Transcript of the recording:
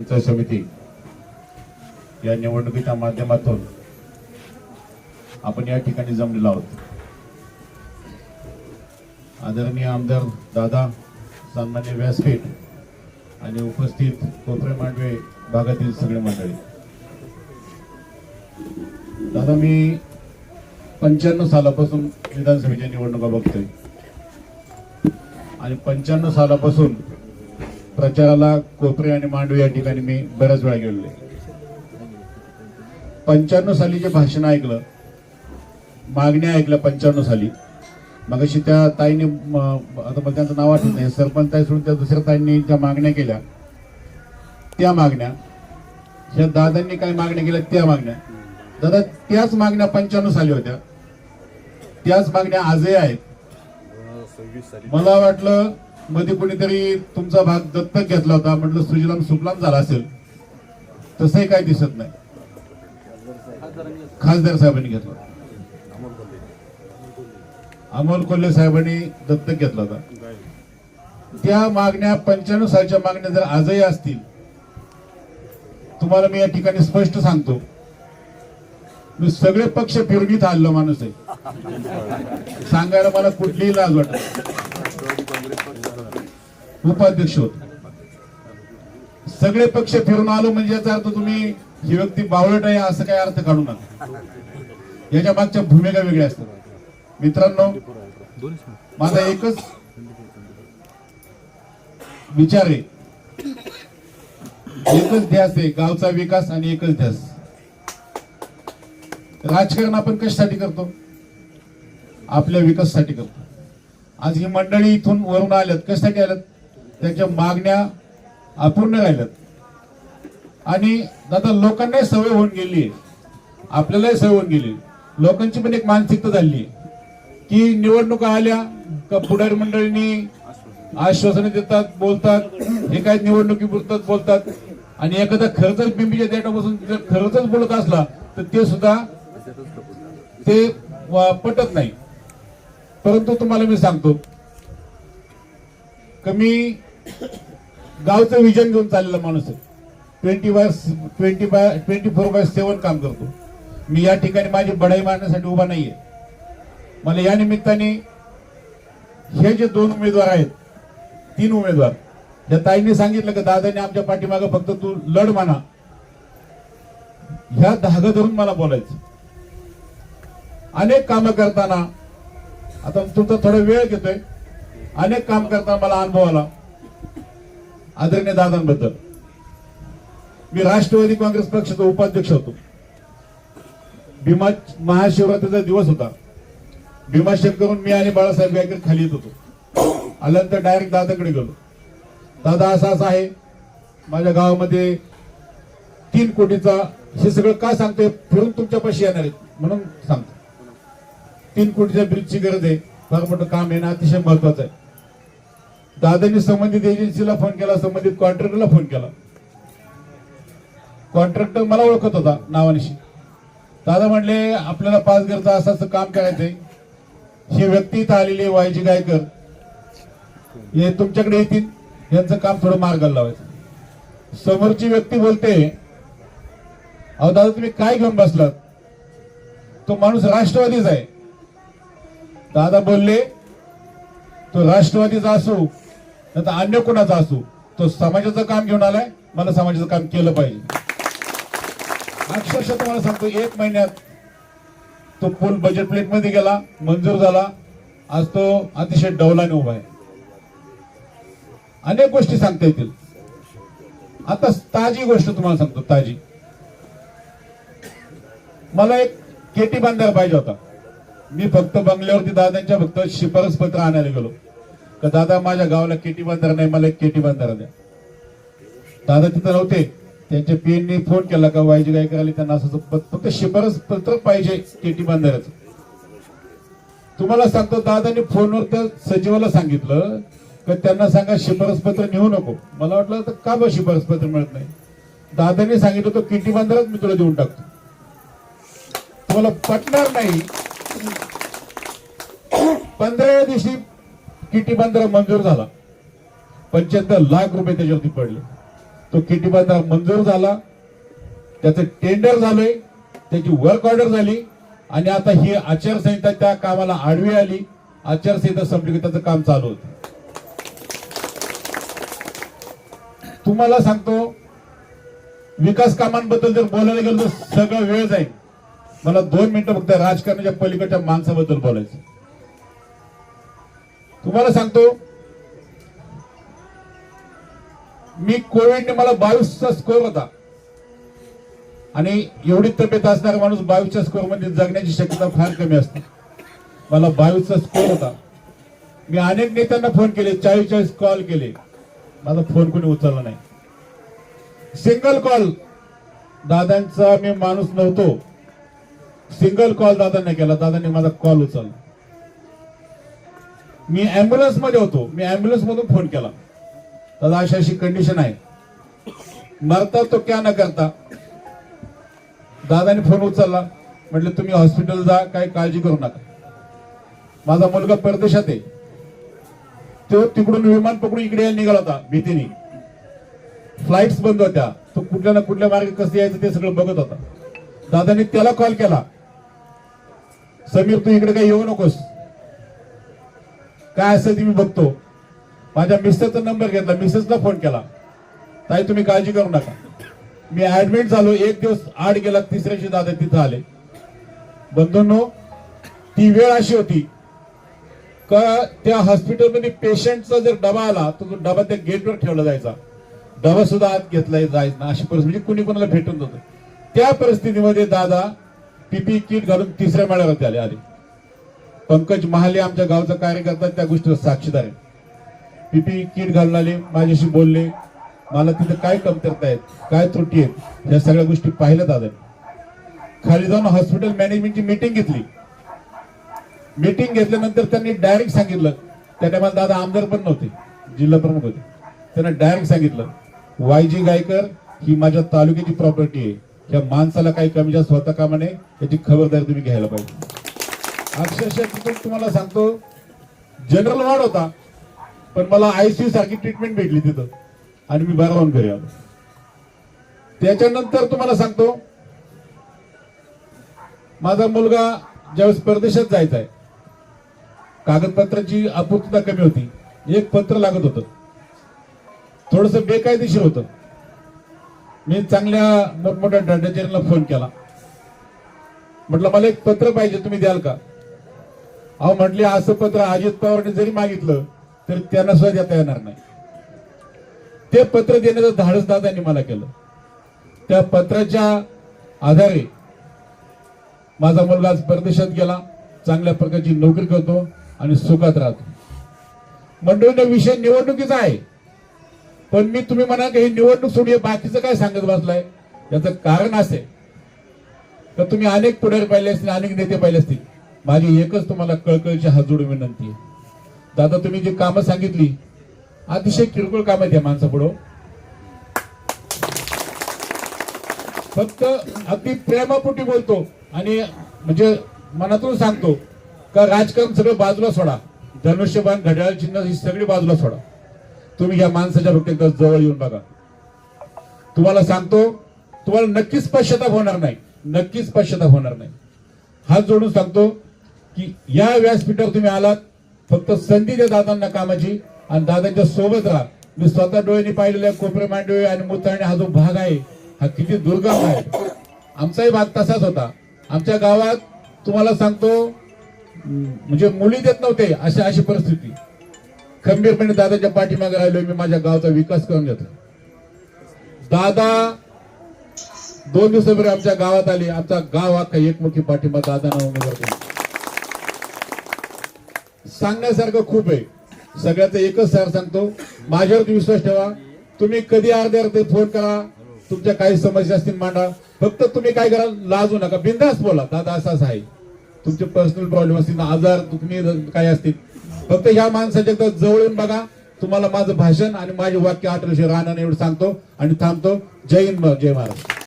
पंचायत समिती या निवडणुकीच्या माध्यमातून आपण या ठिकाणी जमलेलो आहोत. आदरणीय आमदार दादा सन्मान्य व्यासपीठ आणि उपस्थित कोपरे मांडवे भागातील सगळे मंडळी. दादा मी पंच्याण्णव सालापासून विधानसभेच्या निवडणुका बघतोय. आणि पंच्याण्णव सालापासून प्रचाराला कोपरे आणि मांडवे या ठिकाणी मी बऱ्याच वेळा गेलेलो पंच्याण्णव साली जे भाषण ऐकलं मागण्या ऐकल्या पंच्याण्णव साली मगाशी त्या ताईने आता मला त्यांचं नाव आठवत नाही सरपंच ताई सोडून त्या दुसऱ्या ताईंनी ज्या मागण्या केल्या त्या मागण्या ह्या दादांनी काय मागण्या केल्या त्या मागण्या. दादा त्याच मागण्या पंच्याण्णव साली होत्या. त्याच मागण्या आजही आहेत. मला वाटलं मध्ये कोणीतरी तुमचा भाग दत्तक घेतला होता म्हटलं सुजलाम सुफलाम झाला असेल. तसंही काही दिसत नाही. खासदार साहेबांनी घेतला अमोल कोल्हे साहेबांनी दत्तक घेतला होता. त्या मागण्या पंच्याण्णव सालच्या मागण्या जर आजही असतील तुम्हाला मी या ठिकाणी स्पष्ट सांगतो मी सगळे पक्ष फिरवीत आणलो माणूस आहे. सांगायला मला कुठलीही लाज वाटत उपाध्यक्ष होत. सगळे पक्ष फिरून आलो म्हणजे याचा अर्थ तुम्ही ही व्यक्ती बावळट आहे असं काही अर्थ काढू नका. याच्या मागच्या भूमिका वेगळ्या असतात. मित्रांनो माझा एकच विचार आहे. एकच ध्यास आहे गावचा विकास आणि एकच ध्यास. राजकारण आपण कशासाठी करतो? आपल्या विकासासाठी करतो. आज ही मंडळी इथून वरून आल्यात कशासाठी आल्यात? त्यांच्या मागण्या अपूर्ण राहिल्यात. आणि दादा लोकांनाही सवय होऊन गेली आपल्यालाही सवय होऊन गेली लोकांची पण एक मानसिकता झाली की निवडणुका आल्या का पुढारी मंडळींनी आश्वासने देतात बोलतात हे काय निवडणुकी पुरतात बोलतात. आणि एखादा खरंच बिंबीच्या देटापासून खरंच बोलत असला तर ते सुद्धा ते पटत नाही. परंतु तुम्हाला मी सांगतो कमी गावचं विजन घेऊन चाललेला माणूस आहे. Twenty by twenty by twenty four by seven काम करतो. मी या ठिकाणी माझी बढाई मारण्यासाठी उभा नाहीये. मला या निमित्ताने हे जे दोन उमेदवार आहेत तीन उमेदवार त्या ताईंनी सांगितलं की दादाने आमच्या पाठीमागं फक्त तू लढ म्हणा. ह्या धागा धरून मला बोलायचं. अनेक कामं करताना आता तुमचा थोडा वेळ घेतोय. अनेक काम करताना मला अनुभव आला. आदरणीय दादांबद्दल. मी राष्ट्रवादी काँग्रेस पक्षाचा उपाध्यक्ष होतो. भीमा महाशिवरात्रीचा दिवस होता. भीमाशंकरून मी आणि बाळासाहेब गायकर खाली येत होतो. आल्यानंतर डायरेक्ट दादाकडे गेलो. दादा असा असा आहे. माझ्या गावामध्ये तीन कोटीचा हे सगळं का सांगतोय? फिरून तुमच्यापाशी येणार आहेत म्हणून सांगतो. तीन कोटीच्या ब्रिजची गरज आहे. फार मोठं काम आहे ना अतिशय महत्वाचं आहे. दादांनी संबंधित एजन्सीला फोन केला संबंधित कॉन्ट्रॅक्टरला फोन केला. कॉन्ट्रॅक्टर मला ओळखत होता नावानिशी. दादा म्हणले आपल्याला पाच घरचा असं काम करायचंय. ही व्यक्ती इथं आलेली वायजी गायकर. हे तुमच्याकडे येतील. यांचं काम थोडं मार्गाला लावायचं. समोरची व्यक्ती बोलते अहो दादा तुम्ही काय घेऊन बसलात? तो माणूस राष्ट्रवादीच आहे. दादा बोलले तो राष्ट्रवादीचा असो नाही तर अन्य कोणाचा असो तो समाजाचं काम घेऊन आलाय मला समाजाचं काम केलं पाहिजे. अक्षरशः तुम्हाला सांगतो एक महिन्यात तो पूल बजेट प्लेटमध्ये गेला मंजूर झाला आज तो अतिशय डौलाने उभा आहे. अनेक गोष्टी सांगता येतील. आता ताजी गोष्ट तुम्हाला सांगतो ताजी. मला एक केटी बांधायला पाहिजे होता. मी फक्त बंगल्यावरती दादांच्या फक्त शिफारस पत्र आणायला गेलो. तर दादा माझ्या गावाला केटी बांधारा नाही मला एक केटी बांधारा द्या. दादा तिथं नव्हते. त्यांच्या पीएननी फोन केला का वायजी काय करायला त्यांना असं फक्त शिफारस पत्र पाहिजे केटी बांधाऱ्याचं. तुम्हाला सांगतो दादाने फोनवर त्या सचिवाला सांगितलं का त्यांना सांगा शिफारस पत्र नेऊ नको. मला वाटलं तर का बा शिफारस पत्र मिळत नाही? दादाने सांगितलं तो किटी बांधाराच मी तुला देऊन टाकतो. तुम्हाला पटणार नाही. पंधरा दिवशी किटी बांधारा मंजूर झाला. पंच्याहत्तर लाख रुपये त्याच्यावरती पडले. तो किटी बांधकाम मंजूर झाला. त्याचं टेंडर झालंय. त्याची वर्क ऑर्डर झाली. आणि आता ही आचारसंहिता त्या कामाला आडवी आली. आचारसंहिता संपली की त्याचं काम चालू होतं. तुम्हाला सांगतो विकास कामांबद्दल जर बोलायला गेलो तर सगळं वेळ जाईल. मला दोन मिनिटं फक्त राजकारणाच्या पलीकडच्या माणसाबद्दल बोलायचं तुम्हाला सांगतो मी कोविडने मला बावीसचा स्कोर होता. आणि एवढी तब्येत असणारा माणूस बावीसच्या स्कोरमध्ये जगण्याची शक्यता फार कमी असते. मला बावीसचा स्कोर होता. मी अनेक नेत्यांना फोन केले चाळीस चाळीस कॉल. केले माझा फोन कोणी उचलला नाही. सिंगल कॉल दादांचा मी माणूस नव्हतो. सिंगल कॉल दादांनी केला. दादांनी माझा कॉल उचलला. मी अँब्युलन्समध्ये होतो. मी अँब्युलन्स मधून फोन केला. दादा अशी अशी कंडिशन आहे. मरता तो क्या न करता? दादाने फोन उचलला. म्हटलं तुम्ही हॉस्पिटल जा काही काळजी करू नका. माझा मुलगा परदेशात आहे. तो तिकडून विमान पकडून इकडे यायला निघाला होता भीतीने. फ्लाईट्स बंद होत्या. तो कुठल्या ना कुठल्या मार्गे कसं यायचं ते सगळं बघत होता. दादाने त्याला कॉल केला. समीर तू इकडे काही येऊ नकोस. काय असेल ते मी बघतो. माझ्या मिसेसचा नंबर घेतला मिसेसला फोन केला. ताई तुम्ही काळजी करू नका. मी ऍडमिट झालो एक दिवस आड गेला तिसऱ्याशी दादा तिथं आले. बंधूंनो ती वेळ अशी होती. का त्या हॉस्पिटलमध्ये पेशंटचा जर डबा आला तर तो डबा त्या गेटवर ठेवला जायचा. डबा सुद्धा आत घेतला जायचा ना अशी परिस्थिती म्हणजे कुणी कोणाला भेटून होतं त्या परिस्थितीमध्ये दादा पीपी किट e घालून तिसऱ्या माळ्यावरती आले आले. पंकज महाले आमच्या गावचा कार्यकर्ता त्या गोष्टीवर साक्षीदार आहे पीपी किट घालून आले माझ्याशी बोलले. मला तिथे काय कमतरता आहेत काय त्रुटी आहेत या सगळ्या गोष्टी पाहिल्या दादा खाली जाऊन हॉस्पिटल मॅनेजमेंटची मीटिंग घेतली. मीटिंग घेतल्यानंतर त्यांनी डायरेक्ट सांगितलं. त्या टायमाला दादा आमदार पण नव्हते जिल्हा प्रमुख होते. त्यांना डायरेक्ट सांगितलं वाय जी गायकर ही माझ्या तालुक्याची प्रॉपर्टी आहे. या माणसाला काही कमी जास्त होता कामा नये याची खबरदारी तुम्ही घ्यायला पाहिजे. अक्षरशः तिथून तुम्हाला सांगतो जनरल वॉर्ड होता पण मला आयसीयू सारखी ट्रीटमेंट भेटली तिथं. आणि मी बरा होऊन घरी आलो. त्याच्यानंतर तुम्हाला सांगतो माझा मुलगा ज्यावेळेस परदेशात जायचा आहे कागदपत्राची आपूर्तता कमी होती एक पत्र लागत होतं. थोडस बेकायदेशीर होतं. मी चांगल्या मोठमोठ्या दंडाचार्यांना फोन केला. म्हटलं मला एक पत्र पाहिजे तुम्ही द्याल का? अहो म्हटले असं पत्र अजित पवारने जरी मागितलं तरी त्यांना सुद्धा देता येणार नाही. ते पत्र देण्याचं धाडस दादांनी मला केलं. त्या पत्राच्या आधारे माझा मुलगा आज परदेशात गेला चांगल्या प्रकारची नोकरी करतो आणि सुखात राहतो. मंडळीने विषय निवडणुकीचा आहे. पण मी तुम्ही म्हणा की ही निवडणूक सोडून बाकीचं काय सांगत बसलाय? याचं कारण असे तर तुम्ही अनेक पुढारी पाहिले असतील अनेक नेते पाहिले असतील. माझी एकच तुम्हाला कळकळीची हात जोडून विनंती आहे. दादा तुम्ही जी कामं सांगितली अतिशय किरकोळ काम आहेत या माणसापुढं. फक्त अगदी प्रेमापोटी बोलतो आणि म्हणजे मनातून सांगतो का राजकारण सगळं बाजूला सोडा. धनुष्यबाण घड्याळ चिन्ह ही सगळी बाजूला सोडा. तुम्ही या माणसाच्या फक्त एकदा जवळ येऊन बघा. तुम्हाला सांगतो तुम्हाला नक्कीच पश्चाताप होणार नाही. नक्कीच पश्चाताप होणार नाही. हात जोडून सांगतो की या व्यासपीठावर तुम्ही आलात फक्त संधी द्या दादांना कामाची आणि दादांच्या सोबत राहा. मी स्वतः डोळ्यांनी पाहिलेले कोपरे मांडवे आणि मुताणे हा जो भाग आहे हा किती दुर्गम आहे. आमचाही भाग तसाच होता. आमच्या गावात तुम्हाला सांगतो म्हणजे मुली देत नव्हते अशी अशी परिस्थिती. खंबीरपणे दादाच्या पाठीमागे राहिलो मी माझ्या गावाचा विकास करून घेतला. दादा दोन दिवसापूर्वी आमच्या गावात आले. आमचा गाव अख्खा एकमुखी पाठिंबा दादांना उमेदवार केला. सांगण्यासारखं खूप आहे. सगळ्याचं एकच सर सांगतो माझ्यावरती विश्वास ठेवा. तुम्ही कधी अर्धे अर्धे फोन करा तुमच्या काही समस्या असतील मांडा. फक्त तुम्ही काय करा लाजू नका. बिंदास बोला. दादा असाच आहे. तुमचे पर्सनल प्रॉब्लेम असतील आजार तुम्ही काय असतील. फक्त ह्या माणसाच्या जवळ येऊन बघा. तुम्हाला माझं भाषण आणि माझे वाक्य आठवले राहणार एवढं सांगतो आणि थांबतो. जय हिंद जय महाराज